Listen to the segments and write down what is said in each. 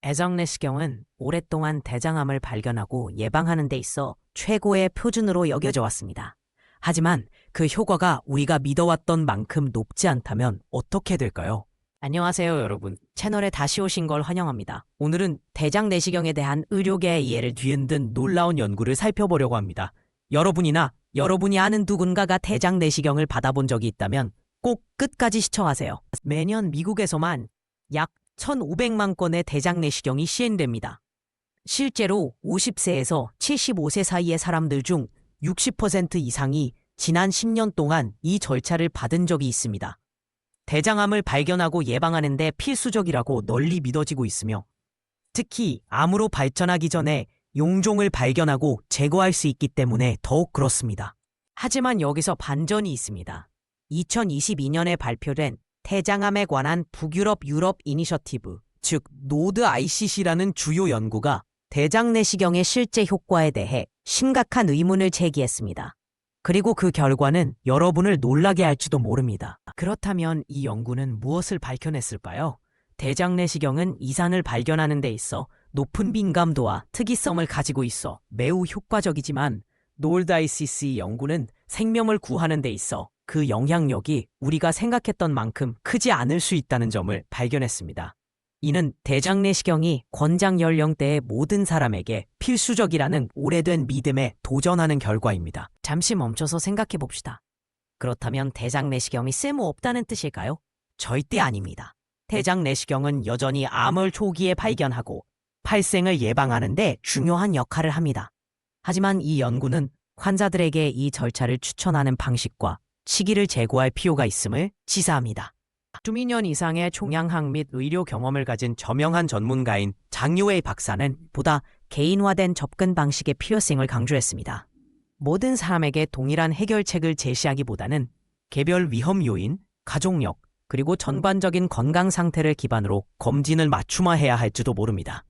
대장내시경은 오랫동안 대장암을 발견하고 예방하는 데 있어 최고의 표준으로 여겨져 왔습니다. 하지만 그 효과가 우리가 믿어왔던 만큼 높지 않다면 어떻게 될까요? 안녕하세요, 여러분. 채널에 다시 오신 걸 환영합니다. 오늘은 대장 내시경에 대한 의료계의 이해를 뒤흔든 놀라운 연구를 살펴보려고 합니다. 여러분이나 여러분이 아는 누군가가 대장 내시경을 받아본 적이 있다면 꼭 끝까지 시청하세요. 매년 미국에서만 약 1,500만 건의 대장 내시경이 시행됩니다. 실제로 50세에서 75세 사이의 사람들 중 60% 이상이 지난 10년 동안 이 절차를 받은 적이 있습니다. 대장암을 발견하고 예방하는 데 필수적이라고 널리 믿어지고 있으며 특히 암으로 발전하기 전에 용종을 발견하고 제거할 수 있기 때문에 더욱 그렇습니다. 하지만 여기서 반전이 있습니다. 2022년에 발표된 대장암에 관한 북유럽 유럽 이니셔티브, 즉 노드 ICC라는 주요 연구가 대장 내시경의 실제 효과에 대해 심각한 의문을 제기했습니다. 그리고 그 결과는 여러분을 놀라게 할지도 모릅니다. 그렇다면 이 연구는 무엇을 밝혀냈을까요? 대장 내시경은 이산을 발견하는 데 있어 높은 민감도와 특이성을 가지고 있어 매우 효과적이지만 놀다이시스 연구는 생명을 구하는 데 있어 그 영향력이 우리가 생각했던 만큼 크지 않을 수 있다는 점을 발견했습니다. 이는 대장내시경이 권장 연령대의 모든 사람에게 필수적이라는 오래된 믿음에 도전하는 결과입니다. 잠시 멈춰서 생각해 봅시다. 그렇다면 대장내시경이 쓸모없다는 뜻일까요? 절대 아닙니다. 대장내시경은 여전히 암을 초기에 발견하고 발생을 예방하는데 중요한 역할을 합니다. 하지만 이 연구는 환자들에게 이 절차를 추천하는 방식과 시기를 제고할 필요가 있음을 시사합니다. 2년 이상의 종양학 및 의료 경험을 가진 저명한 전문가인 장유웨이 박사는 보다 개인화된 접근 방식의 필요성을 강조했습니다. 모든 사람에게 동일한 해결책을 제시하기보다는 개별 위험 요인, 가족력, 그리고 전반적인 건강 상태를 기반으로 검진을 맞춤화해야 할지도 모릅니다.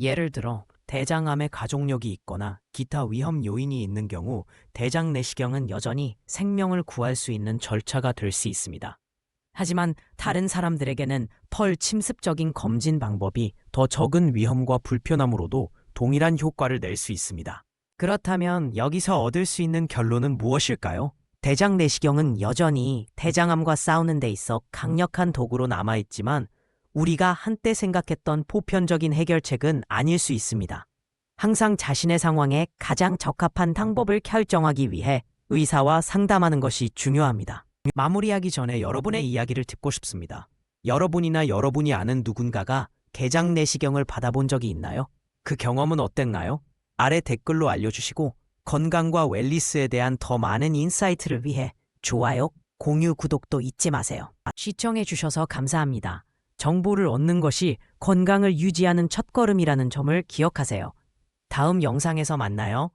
예를 들어 대장암의 가족력이 있거나 기타 위험 요인이 있는 경우 대장 내시경은 여전히 생명을 구할 수 있는 절차가 될 수 있습니다. 하지만 다른 사람들에게는 펄 침습적인 검진 방법이 더 적은 위험과 불편함으로도 동일한 효과를 낼 수 있습니다. 그렇다면 여기서 얻을 수 있는 결론은 무엇일까요? 대장 내시경은 여전히 대장암과 싸우는 데 있어 강력한 도구로 남아있지만 우리가 한때 생각했던 보편적인 해결책은 아닐 수 있습니다. 항상 자신의 상황에 가장 적합한 방법을 결정하기 위해 의사와 상담하는 것이 중요합니다. 마무리하기 전에 여러분의 이야기를 듣고 싶습니다. 여러분이나 여러분이 아는 누군가가 대장 내시경을 받아본 적이 있나요? 그 경험은 어땠나요? 아래 댓글로 알려주시고 건강과 웰리스에 대한 더 많은 인사이트를 위해 좋아요, 공유, 구독도 잊지 마세요. 시청해주셔서 감사합니다. 정보를 얻는 것이 건강을 유지하는 첫걸음이라는 점을 기억하세요. 다음 영상에서 만나요.